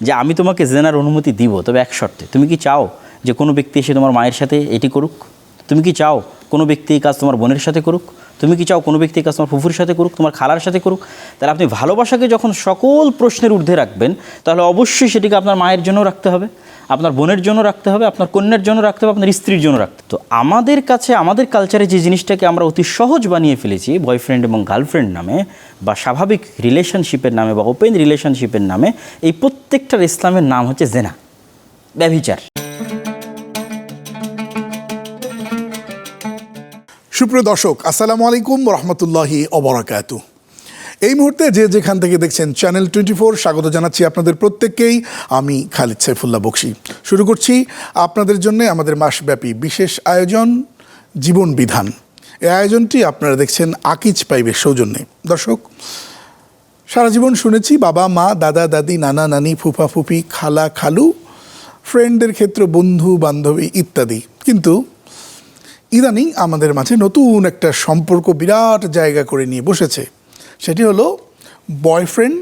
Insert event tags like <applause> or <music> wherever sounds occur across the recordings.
যে আমি তোমাকে জেনার অনুমতি দিব, তবে এক শর্তে। তুমি কি চাও যে কোনো ব্যক্তি এসে তোমার মায়ের সাথে এটি করুক? তুমি কি চাও কোনো ব্যক্তি এই কাজ তোমার বোনের সাথে করুক? তুমি কি চাও কোনো ব্যক্তি কাজ তোমার ফুফুর সাথে করুক, তোমার খালার সাথে করুক? তাহলে আপনি ভালোবাসাকে যখন সকল প্রশ্নের ঊর্ধ্বে রাখবেন, তাহলে অবশ্যই সেটিকে আপনার মায়ের জন্য রাখতে হবে। আপনার বোনের জন্য রাখতে হবে, আপনার কন্যার জন্য রাখতে হবে, আপনার স্ত্রীর জন্য রাখতে তো আমাদের কাছে, আমাদের কালচারে যে জিনিসটাকে আমরা অতি সহজ বানিয়ে ফেলেছি বয়ফ্রেন্ড এবং গার্লফ্রেন্ড নামে বা স্বাভাবিক রিলেশনশিপের নামে বা ওপেন রিলেশনশিপের নামে, এই প্রত্যেকটার ইসলামের নাম হচ্ছে জেনা ব্যভিচার। সুপ্রিয় দর্শক, আসসালামু আলাইকুম রহমতুল্লাহি অবরাকাত এই মুহূর্তে যে যেখান থেকে দেখছেন চ্যানেল টোয়েন্টি ফোর স্বাগত জানাচ্ছি আপনাদের প্রত্যেককেই। আমি খালিদ সাইফুল্লাহ বক্সি। শুরু করছি আপনাদের জন্য আমাদের মাসব্যাপী বিশেষ আয়োজন, জীবন বিধান। এই আয়োজনটি আপনারা দেখছেন আকিজ পাইবে সৌজন্যে। দর্শক, সারা জীবন শুনেছি বাবা, মা, দাদা, দাদি, নানা, নানি, ফুফা ফুফি খালা, খালু, ফ্রেন্ডদের ক্ষেত্রে, বন্ধু, বান্ধবী ইত্যাদি। কিন্তু ইদানিং আমাদের মাঝে নতুন একটা সম্পর্ক বিরাট জায়গা করে নিয়ে বসেছে। সেটি হলো boyfriend,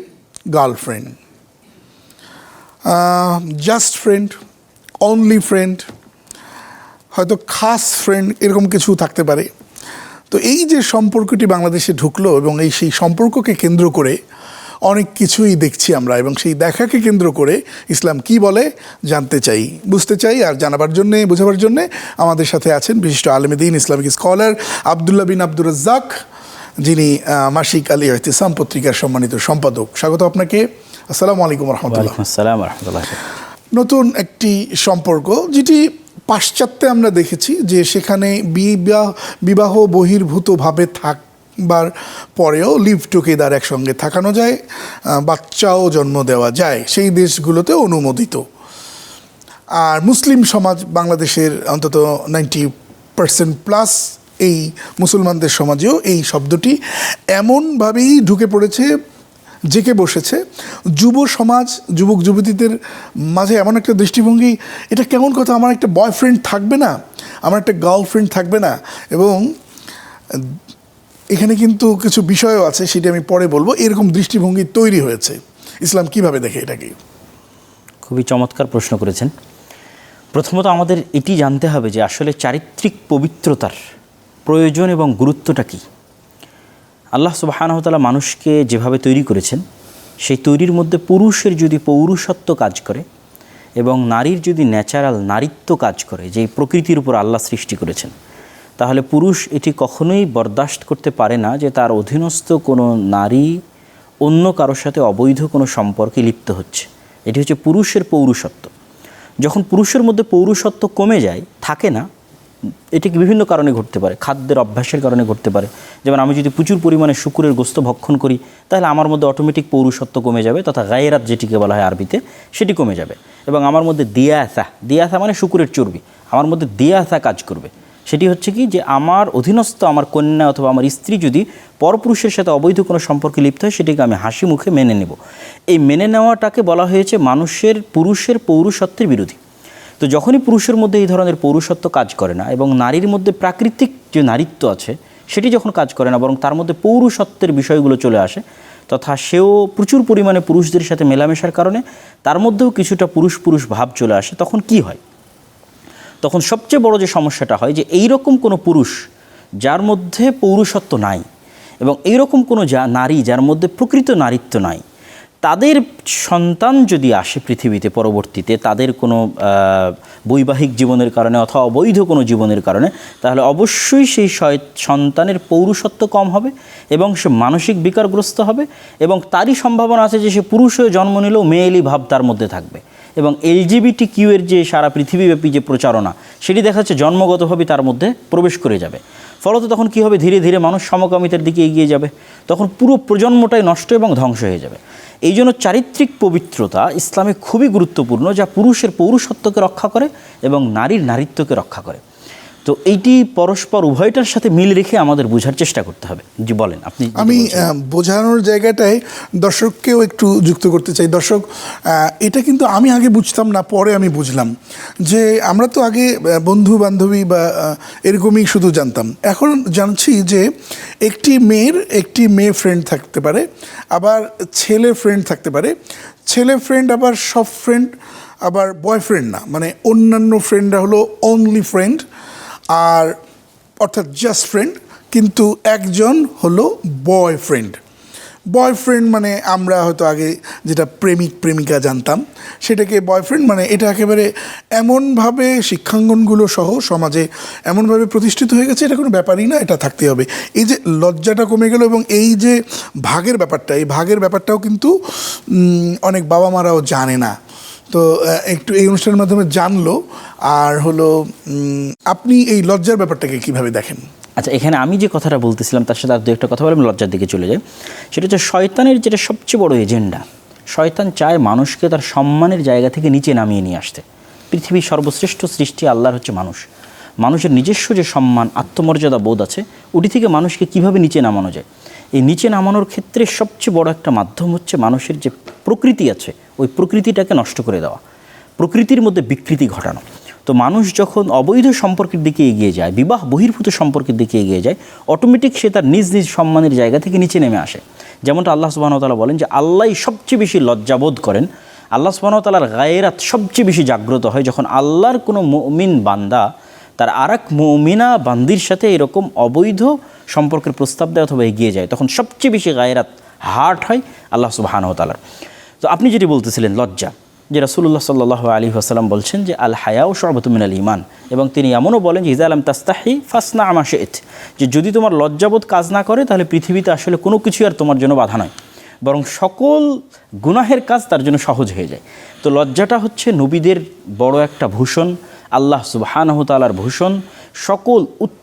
girlfriend. Just friend only friend হয়তো খাস ফ্রেন্ড এরকম কিছু থাকতে পারে। তো এই যে সম্পর্কটি বাংলাদেশে ঢুকলো এবং এই সেই সম্পর্ককে কেন্দ্র করে অনেক কিছুই দেখছি আমরা এবং সেই দেখাকে কেন্দ্র করে ইসলাম কি বলে জানতে চাই, বুঝতে চাই আর জানাবার জন্যে, বোঝাবার জন্যে আমাদের সাথে আছেন বিশিষ্ট আলমদিন ইসলামিক স্কলার আবদুল্লাহ বিন আব্দুর রাজ্জাক। যিনি মাসিক আলী ইহতিসাম পত্রিকার সম্মানিত সম্পাদক। স্বাগত আপনাকে। আসসালামু আলাইকুম রহমতুল্লাহ। নতুন একটি সম্পর্ক যেটি পাশ্চাত্যে আমরা দেখেছি যে সেখানে বিবাহ বিবাহ বহির্ভূতভাবে থাকবার পরেও লিভ টুগেদার একসঙ্গে থাকানো যায় বাচ্চাও জন্ম দেওয়া যায় সেই দেশগুলোতে অনুমোদিত। আর মুসলিম সমাজ বাংলাদেশের অন্তত নাইনটি পার্সেন্ট প্লাস এই মুসলমানদের সমাজেও এই শব্দটি এমনভাবেই ঢুকে পড়েছে, জেকে বসেছে। যুব সমাজ, যুবক, যুবতীদের মাঝে এমন একটা দৃষ্টিভঙ্গি, এটা কেমন কথা? আমার একটা বয়ফ্রেন্ড থাকবে না, আমার একটা গার্লফ্রেন্ড থাকবে না। এবং এখানে কিন্তু কিছু বিষয়ও আছে, সেটি আমি পরে বলব। এরকম দৃষ্টিভঙ্গি তৈরি হয়েছে। ইসলাম কীভাবে দেখে এটাকে? খুবই চমৎকার প্রশ্ন করেছেন। প্রথমত আমাদের এটি জানতে হবে যে আসলে চারিত্রিক পবিত্রতার প্রয়োজন এবং গুরুত্বটা কী? আল্লাহ সুবাহানহতালা মানুষকে যেভাবে তৈরি করেছেন, সেই তৈরির মধ্যে পুরুষের যদি পৌরুষত্ব কাজ করে এবং নারীর যদি ন্যাচারাল নারীত্ব কাজ করে, যেই প্রকৃতির উপর আল্লাহ সৃষ্টি করেছেন, তাহলে পুরুষ এটি কখনোই বরদাস্ত করতে পারে না যে তার অধীনস্থ কোনো নারী অন্য কারোর সাথে অবৈধ কোনো সম্পর্কে লিপ্ত হচ্ছে। এটি হচ্ছে পুরুষের পৌরুষত্ব। যখন পুরুষের মধ্যে পৌরুষত্ব কমে যায়, থাকে না এটি বিভিন্ন কারণে ঘটতে পারে? খাদ্যের অভ্যাসের কারণে ঘটতে পারে। যেমন আমি যদি প্রচুর পরিমাণে শুকুরের গোস্ত ভক্ষণ করি, তাহলে আমার মধ্যে অটোমেটিক পৌরুষত্ব কমে যাবে তথা গায়েরাত যেটিকে বলা হয় আরবিতে, সেটি কমে যাবে। এবং আমার মধ্যে দিয়াসা দিয়াসা মানে শুকুরের চর্বি। আমার মধ্যে দিয়াসা কাজ করবে। সেটি হচ্ছে কি যে আমার অধীনস্থ আমার কন্যা অথবা আমার স্ত্রী যদি পরপুরুষের সাথে অবৈধ কোনো সম্পর্কে লিপ্ত হয়, সেটিকে আমি হাসি মুখে মেনে নেব। এই মেনে নেওয়াটাকে বলা হয়েছে মানুষের, পুরুষের পৌরুষত্বের বিরোধী। তো যখনই পুরুষের মধ্যে এই ধরনের পৌরুষত্ব কাজ করে না এবং নারীর মধ্যে প্রাকৃতিক যে নারীত্ব আছে, সেটি যখন কাজ করে না, বরং তার মধ্যে পৌরুষত্বের বিষয়গুলো চলে আসে, তথা সেও প্রচুর পরিমাণে পুরুষদের সাথে মেলামেশার কারণে তার মধ্যেও কিছুটা পুরুষ পুরুষ ভাব চলে আসে, তখন কি হয়? তখন সবচেয়ে বড় যে সমস্যাটা হয় যে এই রকম কোনো পুরুষ যার মধ্যে পৌরুষত্ব নাই এবং এই রকম কোনো যা নারী যার মধ্যে প্রকৃত নারীত্ব নাই তাদের সন্তান যদি আসে পৃথিবীতে পরবর্তীতে, তাদের কোনো বৈবাহিক জীবনের কারণে অথবা অবৈধ কোনো জীবনের কারণে, তাহলে অবশ্যই সেই সন্তানের পৌরুষত্ব কম হবে এবং সে মানসিক বিকারগ্রস্ত হবে এবং তারই সম্ভাবনা আছে যে সে পুরুষ হয়ে জন্ম নিলেও মেয়েলি ভাব তার মধ্যে থাকবে। এবং এলজিবিটি কিউ এর যে সারা পৃথিবীব্যাপী যে প্রচারণা, সেটি দেখা যাচ্ছে জন্মগতভাবে তার মধ্যে প্রবেশ করে যাবে। ফলত তখন কি হবে? ধীরে ধীরে মানুষ সমকামিতার দিকে এগিয়ে যাবে। তখন পুরো প্রজন্মটাই নষ্ট এবং ধ্বংস হয়ে যাবে। এই জন্য চারিত্রিক পবিত্রতা ইসলামে খুবই গুরুত্বপূর্ণ, যা পুরুষের পৌরুষত্বকে রক্ষা করে এবং নারীর নারীত্বকে রক্ষা করে। তো এইটি পরস্পর উভয়টার সাথে মিল রেখে আমাদের বোঝার চেষ্টা করতে হবে। জি বলেন আপনি আমি বোঝানোর জায়গাটায় দর্শককেও একটু যুক্ত করতে চাই। দর্শক এটা কিন্তু আমি আগে বুঝতাম না পরে আমি বুঝলাম যে আমরা তো আগে বন্ধু বান্ধবী বা এরকমই শুধু জানতাম। এখন জানছি যে একটি মেয়ের একটি মেয়ে ফ্রেন্ড থাকতে পারে আবার ছেলে ফ্রেন্ড থাকতে পারে। ছেলে ফ্রেন্ড আবার সব ফ্রেন্ড আবার বয়ফ্রেন্ড না। মানে অন্যান্য ফ্রেন্ডরা হলো অনলি ফ্রেন্ড আর অর্থাৎ জাস্ট ফ্রেন্ড কিন্তু একজন হলো বয়ফ্রেন্ড বয়ফ্রেন্ড মানে আমরা হয়তো আগে যেটা প্রেমিক, প্রেমিকা জানতাম, সেটাকে বয়ফ্রেন্ড মানে এটা একেবারে এমনভাবে শিক্ষাঙ্গনগুলো সহ সমাজে এমনভাবে প্রতিষ্ঠিত হয়ে গেছে, এটা কোনো ব্যাপারই না, এটা থাকতে হবে। এই যে লজ্জাটা কমে গেল এবং এই যে ভাগের ব্যাপারটা, এই ভাগের ব্যাপারটাও কিন্তু অনেক বাবা মারাও জানে না। তো একটু এই অনুষ্ঠানের মাধ্যমে জানলো। আর হলো আপনি এই লজ্জার ব্যাপারটাকে কীভাবে দেখেন? আচ্ছা এখানে আমি যে কথাটা বলতেছিলাম, তার সাথে আর দু একটা কথা বলে আমি লজ্জার দিকে চলে যাই। সেটা হচ্ছে শয়তানের যেটা সবচেয়ে বড় এজেন্ডা, শয়তান চায় মানুষকে তার সম্মানের জায়গা থেকে নিচে নামিয়ে নিয়ে আসতে। পৃথিবীর সর্বশ্রেষ্ঠ সৃষ্টি আল্লাহর হচ্ছে মানুষ। মানুষের নিজস্ব যে সম্মান, আত্মমর্যাদা বোধ আছে, ওটি থেকে মানুষকে কীভাবে নিচে নামানো যায়? এই নিচে নামানোর ক্ষেত্রে সবচেয়ে বড় একটা মাধ্যম হচ্ছে মানুষের যে প্রকৃতি আছে ওই প্রকৃতিটাকে নষ্ট করে দেওয়া। প্রকৃতির মধ্যে বিকৃতি ঘটানো। তো মানুষ যখন অবৈধ সম্পর্কের দিকে এগিয়ে যায়, বিবাহ বহির্ভূত সম্পর্কের দিকে এগিয়ে যায় অটোমেটিক সে তার নিজ নিজ সম্মানের জায়গা থেকে নিচে নেমে আসে। যেমনটা আল্লাহ সুবাহতালা বলেন যে আল্লাহই সবচেয়ে বেশি লজ্জাবোধ করেন। আল্লাহ সুবাহতালার গায়েরাত সবচেয়ে বেশি জাগ্রত হয় যখন আল্লাহর কোনো মমিন বান্দা তার আর এক মমিনা বান্দির সাথে এরকম অবৈধ সম্পর্কের প্রস্তাব দেয় অথবা এগিয়ে যায়, তখন সবচেয়ে বেশি গায়েরাত হার্ট হয় আল্লাহ সুবাহানতালার তো আপনি যেটি বলতেছিলেন লজ্জা যে রাসুল্লাহ সাল্লাহ আলী আসাল্লাম বলছেন যে আল হায়াও সর্বতমিন আল ইমান এবং তিনি এমনও বলেন যে ইজা আলম তাস্তাহি ফাসনা আমা শেথ যে যদি তোমার লজ্জাবোধ কাজ না করে তাহলে পৃথিবীতে আসলে কোনো কিছুই আর তোমার জন্য বাধা নয়, বরং সকল গুনাহের কাজ তার জন্য সহজ হয়ে যায়। তো লজ্জাটা হচ্ছে নবীদের বড় একটা ভূষণ, আল্লাহ সুবাহানহতালার ভূষণ, সকল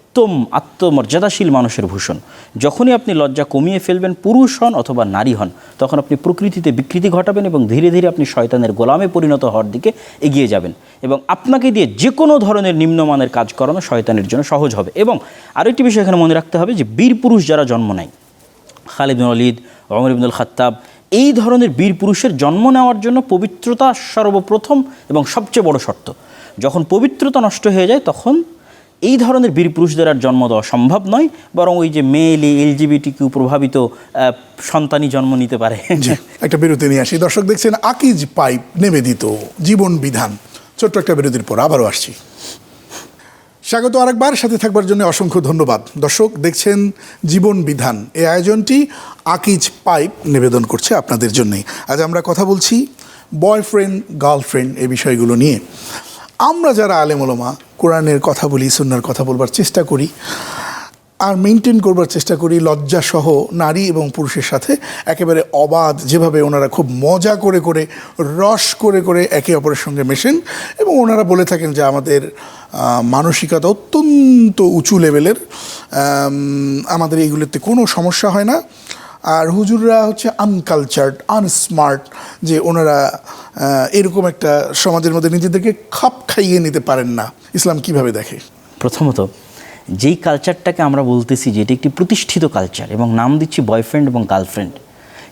উত্তম আত্মমর্যাদাশীল মানুষের ভূষণ। যখনই আপনি লজ্জা কমিয়ে ফেলবেন, পুরুষ হন অথবা নারী হন, তখন আপনি প্রকৃতিতে বিকৃতি ঘটাবেন এবং ধীরে ধীরে আপনি শয়তানের গোলামে পরিণত হওয়ার দিকে এগিয়ে যাবেন। এবং আপনাকে দিয়ে যে কোনো ধরনের নিম্নমানের কাজ করানো শয়তানের জন্য সহজ হবে। এবং আরেকটি বিষয় এখানে মনে রাখতে হবে যে, বীর পুরুষ যারা জন্ম নেয়, খালিদ অলিদ অমর ইবনুল খাত্তাব এই ধরনের বীর পুরুষের জন্ম নেওয়ার জন্য পবিত্রতা সর্বপ্রথম এবং সবচেয়ে বড় শর্ত। যখন পবিত্রতা নষ্ট হয়ে যায়, তখন এই ধরনের বীর পুরুষদের আর জন্ম দেওয়া সম্ভব নয়, বরং ওই যে মেয়েলি এলজিবিটি কিউ প্রভাবিত সন্তানই জন্ম নিতে পারে। একটা বিরতি নিয়ে আসি। দর্শক দেখছেন, আকিজ পাইপ নিবেদিত জীবন বিধান। ছোট্ট একটা বিরতির পর আবারও আসছি। স্বাগত আরেকবার, সাথে থাকবার জন্য অসংখ্য ধন্যবাদ। দর্শক দেখছেন, জীবন বিধান। এই আয়োজনটি আকিজ পাইপ নিবেদন করছে আপনাদের জন্যই আজ আমরা কথা বলছি বয়ফ্রেন্ড, গার্লফ্রেন্ড এই বিষয়গুলো নিয়ে। আমরা যারা আলেমোলমা কোরআনের কথা বলি, সুন্নার কথা বলবার চেষ্টা করি আর মেনটেন করবার চেষ্টা করি, লজ্জাসহ নারী এবং পুরুষের সাথে, একেবারে অবাধ যেভাবে ওনারা খুব মজা করে করে, রস করে করে একে অপরের সঙ্গে মেশেন এবং ওনারা বলে থাকেন যে আমাদের মানসিকতা অত্যন্ত উঁচু লেভেলের আমাদের এইগুলোতে কোনো সমস্যা হয় না। আর হুজুররা হচ্ছে আনকালচার্ড আনস্মার্ট যে ওনারা এরকম একটা সমাজের মধ্যে নিজেদেরকে খাপ খাইয়ে নিতে পারেন না। ইসলাম কীভাবে দেখে? প্রথমত, যেই কালচারটাকে আমরা বলতেছি যে এটি একটি প্রতিষ্ঠিত কালচার এবং নাম দিচ্ছি বয়ফ্রেন্ড এবং গার্লফ্রেন্ড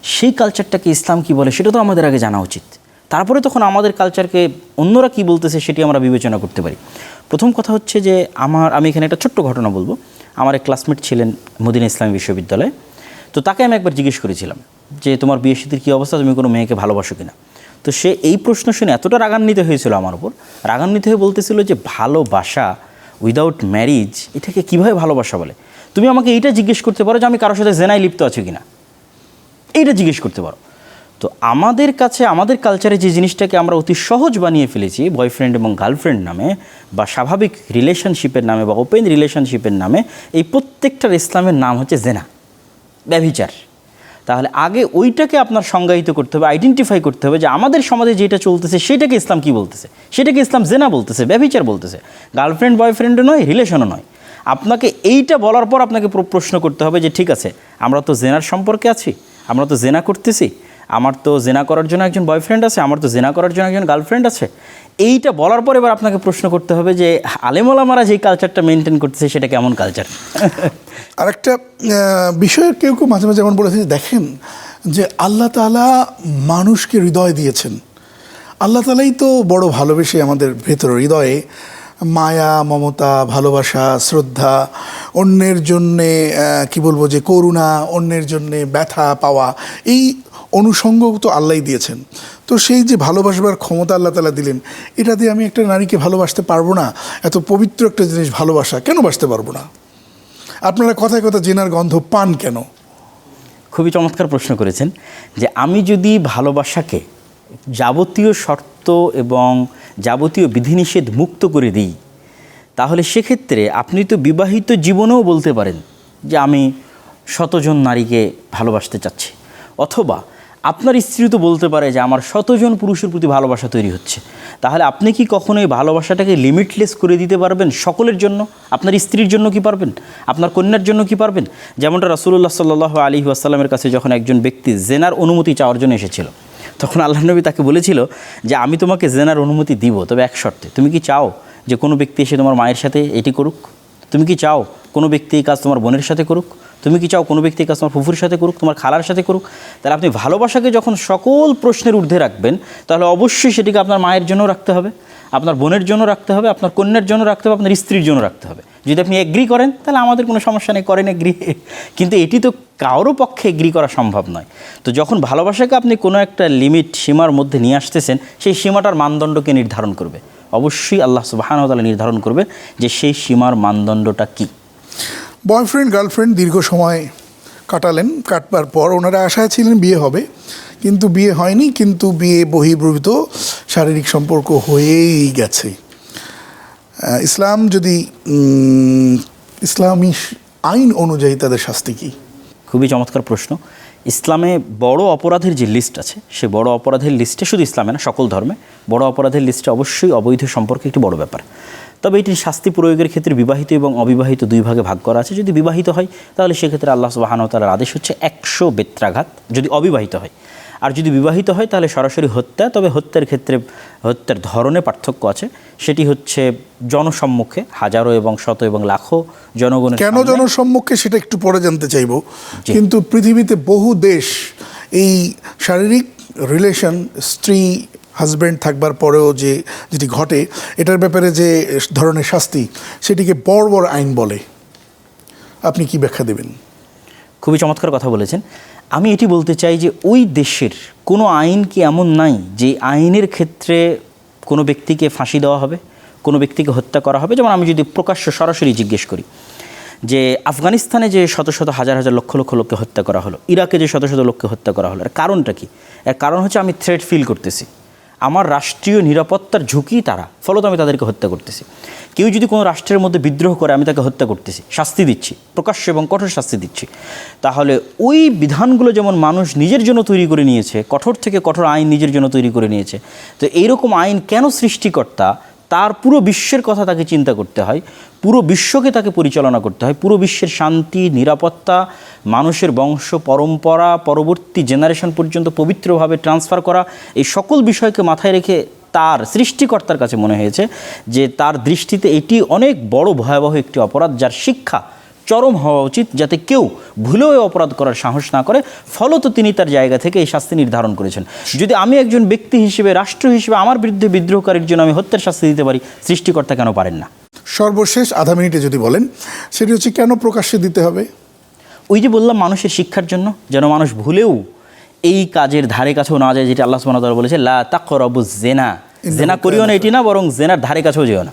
সেই কালচারটাকে ইসলাম কি বলে সেটা তো আমাদের আগে জানা উচিত। তারপরে তখন আমাদের কালচারকে অন্যরা কি বলতেছে সেটি আমরা বিবেচনা করতে পারি। প্রথম কথা হচ্ছে যে আমার, আমি এখানে একটা ছোট্ট ঘটনা বলব। আমার এক ক্লাসমেট ছিলেন মদিনা ইসলামী বিশ্ববিদ্যালয়ে। তো তাকে আমি একবার জিজ্ঞেস করেছিলাম যে, তোমার বিয়ে সাথীর কী অবস্থা? তুমি কোনো মেয়েকে ভালোবাসো কিনা? তো সে এই প্রশ্ন শুনে এতটা রাগান্বিত হয়েছিল আমার উপর, রাগান্বিত হয়ে বলতেছিল যে, ভালোবাসা উইদাউট ম্যারিজ এটাকে কীভাবে ভালোবাসা বলে? তুমি আমাকে এইটা জিজ্ঞেস করতে পারো যে, আমি কারোর সাথে জেনায় লিপ্ত আছি কিনা? এইটা জিজ্ঞেস করতে পারো। তো আমাদের কাছে, আমাদের কালচারে যে জিনিসটাকে আমরা অতি সহজ বানিয়ে ফেলেছি বয়ফ্রেন্ড এবং গার্লফ্রেন্ড নামে বা স্বাভাবিক রিলেশনশিপের নামে বা ওপেন রিলেশনশিপের নামে, এই প্রত্যেকটার ইসলামের নাম হচ্ছে জেনা। ব্যভিচার। তাহলে আগে ওইটাকে আপনার সংজ্ঞায়িত করতে হবে আইডেন্টিফাই করতে হবে যে আমাদের সমাজে যেটা চলতেছে সেটাকে ইসলাম কি বলতেছে? সেটাকে ইসলাম জেনা বলতেছে, ব্যভিচার বলতেছে। গার্লফ্রেন্ড বয়ফ্রেন্ডও নয় রিলেশনও নয়। আপনাকে এইটা বলার পর আপনাকে প্র- প্রশ্ন করতে হবে যে ঠিক আছে, আমরা তো জেনার সম্পর্কে আছি, আমরা তো জেনা করতেছি আমার তো জেনা করার জন্য একজন বয়ফ্রেন্ড আছে, আমার তো জেনা করার জন্য একজন গার্লফ্রেন্ড আছে। এইটা বলার পর এবার আপনাকে প্রশ্ন করতে হবে যে, আলেমোলামারা যেই কালচারটা মেনটেন করতেছে, সেটা কেমন কালচার <laughs> আর একটা বিষয়ের কেউ কেউ মাঝে মাঝে এমন বলেছে যে, দেখেন যে আল্লাহ তালা মানুষকে হৃদয় দিয়েছেন। আল্লাহ তালাই তো বড় ভালোবেসে আমাদের ভেতর হৃদয়ে মায়া, মমতা, ভালোবাসা, শ্রদ্ধা, অন্যের জন্যে কি বলব যে, করুণা, অন্যের জন্যে ব্যথা পাওয়া, এই অনুষঙ্গ তো আল্লাহ দিয়েছেন। তো সেই যে ভালোবাসবার ক্ষমতা আল্লাহ তালা দিলেন, এটা দিয়ে আমি একটা নারীকে ভালোবাসতে পারব না, এত পবিত্র একটা জিনিস ভালোবাসা, কেন বাসতে পারব না? আপনারা কথায় কথা জেনার গন্ধ পান কেন? খুবই চমৎকার প্রশ্ন করেছেন যে আমি যদি ভালোবাসাকে যাবতীয় শর্ত এবং যাবতীয় বিধিনিষেধ মুক্ত করে দিই, তাহলে সেক্ষেত্রে আপনি তো বিবাহিত জীবনেও বলতে পারেন যে আমি শতজন নারীকে ভালোবাসতে চাচ্ছি। অথবা আপনার স্ত্রী তো বলতে পারে যে আমার শতজন পুরুষের প্রতি ভালোবাসা তৈরি হচ্ছে। তাহলে আপনি কি কখনো এই ভালোবাসাটাকে লিমিটলেস করে দিতে পারবেন? সকলের জন্য? আপনার স্ত্রীর জন্য কি পারবেন? আপনার কন্যার জন্য কি পারবেন? যেমনটা রাসুল্লাহ সাল্লাহ আলী আসাল্লামের কাছে যখন একজন ব্যক্তি জেনার অনুমতি চাওয়ার জন্য এসেছিল, তখন আল্লাহ নবী তাকে বলেছিল যে, আমি তোমাকে জেনার অনুমতি দিব, তবে এক শর্তে। তুমি কি চাও যে কোনো ব্যক্তি এসে তোমার মায়ের সাথে এটি করুক? তুমি কি চাও কোনো ব্যক্তি এই কাজ তোমার বোনের সাথে করুক? তুমি কি চাও কোনো ব্যক্তি কাজ তোমার ফুফুর সাথে করুক, তোমার খালার সাথে করুক? তাহলে আপনি ভালোবাসাকে যখন সকল প্রশ্নের ঊর্ধ্বে রাখবেন, তাহলে অবশ্যই সেটিকে আপনার মায়ের জন্য রাখতে হবে, আপনার বোনের জন্য রাখতে হবে, আপনার কন্যার জন্য রাখতে হবে, আপনার স্ত্রীর জন্য রাখতে হবে। যদি আপনি এগ্রি করেন, তাহলে আমাদের কোনো সমস্যা নেই, করেন এগ্রি কিন্তু এটি তো কারোর পক্ষে এগ্রি করা সম্ভব নয়। তো যখন ভালোবাসাকে আপনি কোনো একটা লিমিট সীমার মধ্যে নিয়ে আসতেছেন, সেই সীমাটার মানদণ্ডকে নির্ধারণ করবে। অবশ্যই আল্লাহ সুবাহানতালা নির্ধারণ করবে যে সেই সীমার মানদণ্ডটা কী। বয়ফ্রেন্ড গার্লফ্রেন্ড দীর্ঘ সময় কাটালেন কাটবার পর ওনারা আশায় ছিলেন বিয়ে হবে। কিন্তু বিয়ে হয়নি কিন্তু বিয়ে বহির্ভূত শারীরিক সম্পর্ক হয়েই গেছে। ইসলাম যদি ইসলামী আইন অনুযায়ী তাদের শাস্তি কী? খুবই চমৎকার প্রশ্ন। ইসলামে বড় অপরাধের যে লিস্ট আছে, সে বড় অপরাধের লিস্টে শুধু ইসলামে না, সকল ধর্মে বড় অপরাধের লিস্টে অবশ্যই অবৈধ সম্পর্কে একটি বড় ব্যাপার। তবে এটির শাস্তি প্রয়োগের ক্ষেত্রে বিবাহিত এবং অবিবাহিত দুই ভাগে ভাগ করা আছে। যদি বিবাহিত হয়, তাহলে সেক্ষেত্রে আল্লাহ সুবাহানতালার আদেশ হচ্ছে একশো বেত্রাঘাত, যদি অবিবাহিত হয়। আর যদি বিবাহিত হয় তাহলে সরাসরি হত্যা। তবে হত্যার ক্ষেত্রে হত্যার ধরনে পার্থক্য আছে। সেটি হচ্ছে জনসম্মুখে হাজারো এবং শত এবং লাখো জনগণের কেন জনসম্মুখে? সেটা একটু পরে জানতে চাইব। কিন্তু পৃথিবীতে বহু দেশ এই শারীরিক রিলেশন স্ত্রী হাজব্যান্ড থাকবার পরেও যে যেটি ঘটে এটার ব্যাপারে যে ধরনের শাস্তি সেটিকে বড় বড় আইন বলে। আপনি কি ব্যাখ্যা দেবেন? খুবই চমৎকার কথা বলেছেন। আমি এটি বলতে চাই যে ওই দেশের কোনো আইন কি এমন নাই যে আইনের ক্ষেত্রে কোনো ব্যক্তিকে ফাঁসি দেওয়া হবে, কোনো ব্যক্তিকে হত্যা করা হবে? যেমন আমি যদি প্রকাশ্য সরাসরি জিজ্ঞেস করি যে আফগানিস্তানে যে শত শত হাজার হাজার লক্ষ লক্ষ লোককে হত্যা করা হলো, ইরাকে যে শত শত লোককে হত্যা করা হলো, এর কারণটা কি? এর কারণ হচ্ছে আমি থ্রেট ফিল করতেছি। আমার রাষ্ট্রীয় নিরাপত্তার ঝুঁকি তারা। ফলত আমি তাদেরকে হত্যা করতেছি। কেউ যদি কোনো রাষ্ট্রের মধ্যে বিদ্রোহ করে, আমি তাকে হত্যা করতেছি। শাস্তি দিচ্ছি। প্রকাশ্য এবং কঠোর শাস্তি দিচ্ছি। তাহলে ওই বিধানগুলো যেমন মানুষ নিজের জন্য তৈরি করে নিয়েছে, কঠোর থেকে কঠোর আইন নিজের জন্য তৈরি করে নিয়েছে, তো এইরকম আইন কেন সৃষ্টিকর্তা তার পুরো বিশ্বের কথা তাকে চিন্তা করতে হয়, পুরো বিশ্বকে তাকে পরিচালনা করতে হয়, পুরো বিশ্বের শান্তি, নিরাপত্তা, মানুষের বংশ, পরম্পরা, পরবর্তী জেনারেশন পর্যন্ত পবিত্রভাবে ট্রান্সফার করা, এই সকল বিষয়কে মাথায় রেখে তার সৃষ্টিকর্তার কাছে মনে হয়েছে যে তার দৃষ্টিতে এটি অনেক বড় ভয়াবহ একটি অপরাধ যার শিক্ষা চরম হওয়া উচিত যাতে কেউ ভুলেও অপরাধ করার সাহস না করে। ফলত তিনি তার জায়গা থেকে এই শাস্তি নির্ধারণ করেছেন। যদি আমি একজন ব্যক্তি হিসেবে রাষ্ট্র হিসেবে আমার বিরুদ্ধে বিদ্রোহকারীর জন্য আমি হত্যার শাস্তি দিতে পারি সৃষ্টিকর্তা কেন পারেন না? সর্বশেষ আধা মিনিটে যদি বলেন সেটি হচ্ছে কেন প্রকাশ্যে দিতে হবে? ওই যে বললাম মানুষের শিক্ষার জন্য যেন মানুষ ভুলেও এই কাজের ধারে কাছেও না যায় যেটা আল্লাহ ওয়া বলেছে লা তাকরাবু জেনা। জেনা করিও না এটি না বরং জেনার ধারে কাছেও যেও না।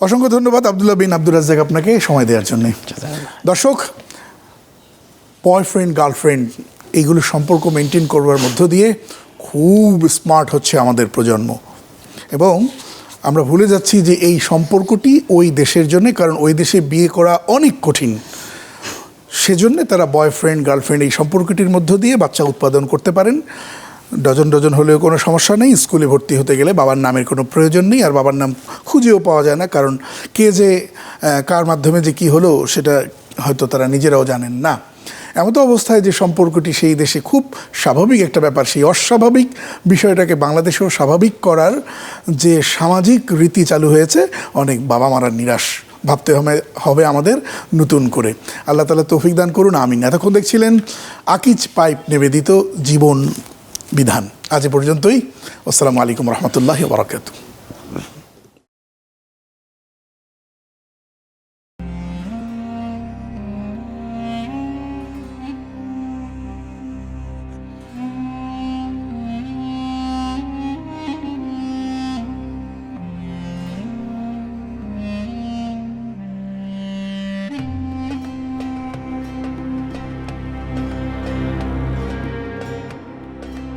অসংখ্য ধন্যবাদ আবদুল্লাহ বিন আব্দুল রাজ্জাক আপনাকে সময় দেওয়ার জন্য। দর্শক বয়ফ্রেন্ড গার্লফ্রেন্ড এইগুলো সম্পর্ক মেনটেন করবার মধ্য দিয়ে খুব স্মার্ট হচ্ছে আমাদের প্রজন্ম। এবং আমরা ভুলে যাচ্ছি যে এই সম্পর্কটি ওই দেশের জন্য, কারণ ওই দেশে বিয়ে করা অনেক কঠিন। সেজন্য তারা বয়ফ্রেন্ড গার্লফ্রেন্ড এই সম্পর্কটির মধ্য দিয়ে বাচ্চা উৎপাদন করতে পারেন। ডজন ডজন হলেও কোনো সমস্যা নেই। স্কুলে ভর্তি হতে গেলে বাবার নামের কোনো প্রয়োজন নেই আর বাবার নাম খুঁজেও পাওয়া যায় না। কারণ কে যে কার মাধ্যমে যে কি হলো সেটা হয়তো তারা নিজেরাও জানেন না। এমতো অবস্থায় যে সম্পর্কটি সেই দেশে খুব স্বাভাবিক একটা ব্যাপার, সেই অস্বাভাবিক বিষয়টাকে বাংলাদেশেও স্বাভাবিক করার যে সামাজিক রীতি চালু হয়েছে, অনেক বাবা মারা নিরাশ ভাবতে হবে হবে আমাদের নতুন করে। আল্লাহ তালা তৌফিক দান করুন, আমিন। এতক্ষণ দেখছিলেন আকিজ পাইপ নিবেদিত জীবন বিধান। আজ পর্যন্তই। আসসালামু আলাইকুম রহমতুল্লাহ বারাকাতু